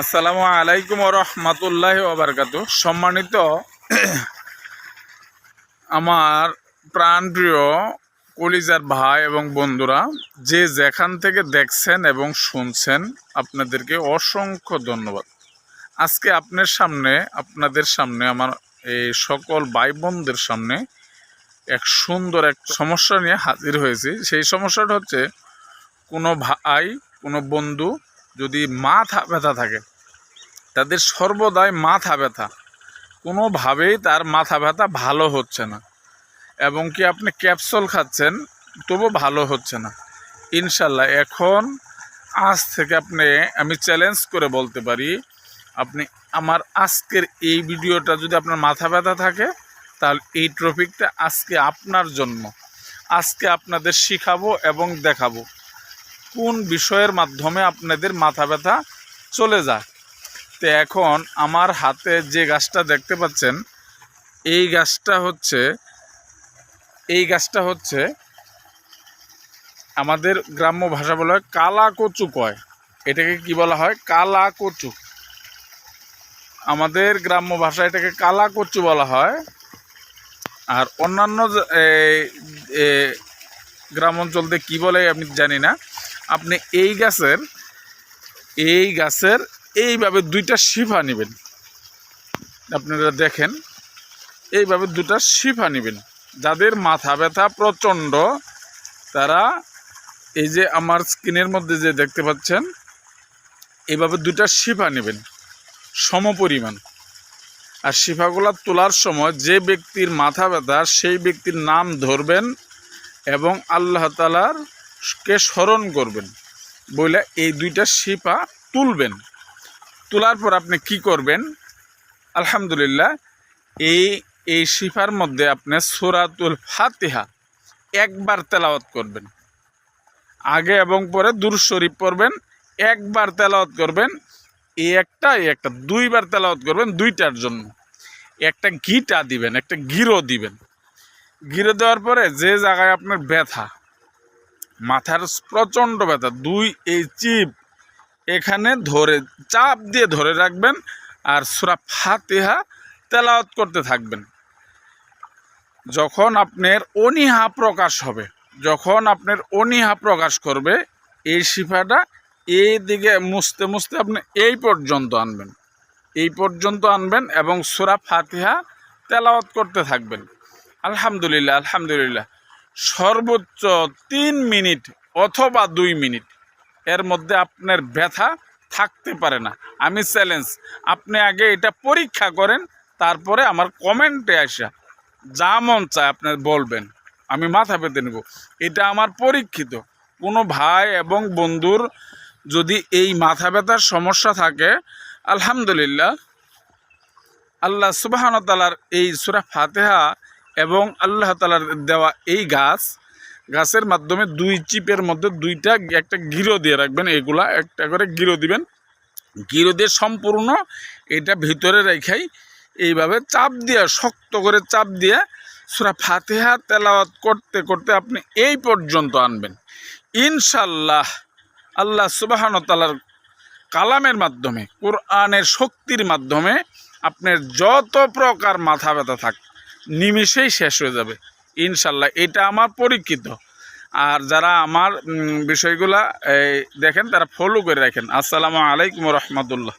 আসসালামু আলাইকুম রহমতুল্লাহ ওবরকাত সম্মানিত আমার প্রাণপ্রিয় কলিজার ভাই এবং বন্ধুরা, যে যেখান থেকে দেখছেন এবং শুনছেন, আপনাদেরকে অসংখ্য ধন্যবাদ। আজকে আপনার সামনে, আপনাদের সামনে, আমার এই সকল ভাই বোনদের সামনে এক সুন্দর এক সমস্যা নিয়ে হাজির হয়েছি। সেই সমস্যাটা হচ্ছে কোনো ভাই, কোনো বন্ধু যদি মাথা ব্যথা থাকে, তাদের সর্বদাই মাথা ব্যথা। কোনোভাবেই তার মাথা ব্যথা ভালো হচ্ছে না। এবং কি আপনি ক্যাপসুল খাচ্ছেন তবু ভালো হচ্ছে না। ইনশাল্লাহ এখন আজ থেকে আপনি, আমি চ্যালেঞ্জ করে বলতে পারি, আপনি আমার আজকের এই ভিডিওটা যদি আপনার মাথা ব্যথা থাকে, তাহলে এই টপিকটা আজকে আপনার জন্য। আজকে আপনাদের শিখাবো এবং দেখাবো। কোন বিষয়ের মাধ্যমে আপনাদের মাথা ব্যথা চলে যায়? তো এখন আমার হাতে যে গাছটা দেখতে পাচ্ছেন, এই গাছটা হচ্ছে, এই গাছটা হচ্ছে আমাদের গ্রাম্য ভাষা বলা হয় কালা কচু কয়। এটাকে কি বলা হয়? কালা কচু আমাদের গ্রাম্য ভাষা এটাকে কালা কচু বলা হয়। আর অন্যান্য গ্রাম অঞ্চলতে কী বলে আমি জানি না। আপনি এই গাছের এই গাছের এইভাবে দুইটা শিফা নেবেন। আপনারা দেখেন, এইভাবে দুটা শিফা নেবেন। যাদের মাথা ব্যথা প্রচণ্ড, তারা এই যে আমার স্কিনের মধ্যে যে দেখতে পাচ্ছেন, এইভাবে দুটা শিফা নেবেন, সমপরিমাণ। আর শিফাগুলা তোলার সময় যে ব্যক্তির মাথা ব্যথা, সেই ব্যক্তির নাম ধরবেন এবং আল্লাহ তালার কে স্মরণ করবেন? বলে এই দুইটা শিপা তুলবেন। তোলার পর আপনি কি করবেন? আলহামদুলিল্লাহ, এই এই শিফার মধ্যে আপনি সুরাতুল ফাতিহা একবার তেলাওয়াত করবেন। আগে এবং পরে দূর শরীফ পড়বেন, একবার তেলাওয়াত করবেন, এই একটা এই একটা, দুইবার তেলাওয়াত করবেন দুইটার জন্য। একটা ঘিটা দিবেন, একটা গিরো দিবেন। গিরো দেওয়ার পরে যে জায়গায় আপনার ব্যথা মাথার প্রচণ্ড ব্যথা, দুই এই চিপ এখানে ধরে, চাপ দিয়ে ধরে রাখবেন আর সুরা ফাতিহা তেলাওয়াত করতে থাকবেন। যখন আপনার অনীহা প্রকাশ হবে, যখন আপনার অনীহা প্রকাশ করবে, এই শিফাটা এই দিকে মুছতে মুছতে আপনি এই পর্যন্ত আনবেন। এই পর্যন্ত আনবেন এবং সুরা ফাতিহা তেলাওয়াত করতে থাকবেন। আলহামদুলিল্লাহ আলহামদুলিল্লাহ। সর্বোচ্চ তিন মিনিট অথবা দুই মিনিট। এর মধ্যে আপনার ব্যথা থাকতে পারে না। আমি চ্যালেঞ্জ আপনি আগে এটা পরীক্ষা করেন, তারপরে আমার কমেন্টে আসা। যা মন চায় আপনার বলবেন। আমি মাথা পেতে নেব। এটা আমার পরীক্ষিত। কোনো ভাই এবং বন্ধুর যদি এই মাথা ব্যথার সমস্যা থাকে, আলহামদুলিল্লাহ, আল্লাহ সুবাহন তালার এই সুরা ফাতেহা এবং আল্লাহ তালার দেওয়া এই গাছ, গাছের মাধ্যমে দুই চিপের মধ্যে দুইটা একটা গিরো দিয়ে রাখবেন, এগুলা একটা করে গিরো দিবেন। গিরো দিয়ে সম্পূর্ণ এটা ভিতরে রেখাই এইভাবে চাপ দিয়ে, শক্ত করে চাপ দিয়ে সুরা ফাতেহা তেলাওয়াত করতে করতে আপনি এই পর্যন্ত আনবেন। ইনশাল্লাহ আল্লাহ সুবাহন তালার কালামের মাধ্যমে, কোরআনের শক্তির মাধ্যমে আপনার যত প্রকার মাথা ব্যথা থাক নিমিষেই শেষ হয়ে যাবে। ইনশাল্লাহ, এটা আমার পরীক্ষিত। আর যারা আমার বিষয়গুলা দেখেন, তারা ফলো করে রাখেন। আসসালামু আলাইকুম রহমতুল্লাহ।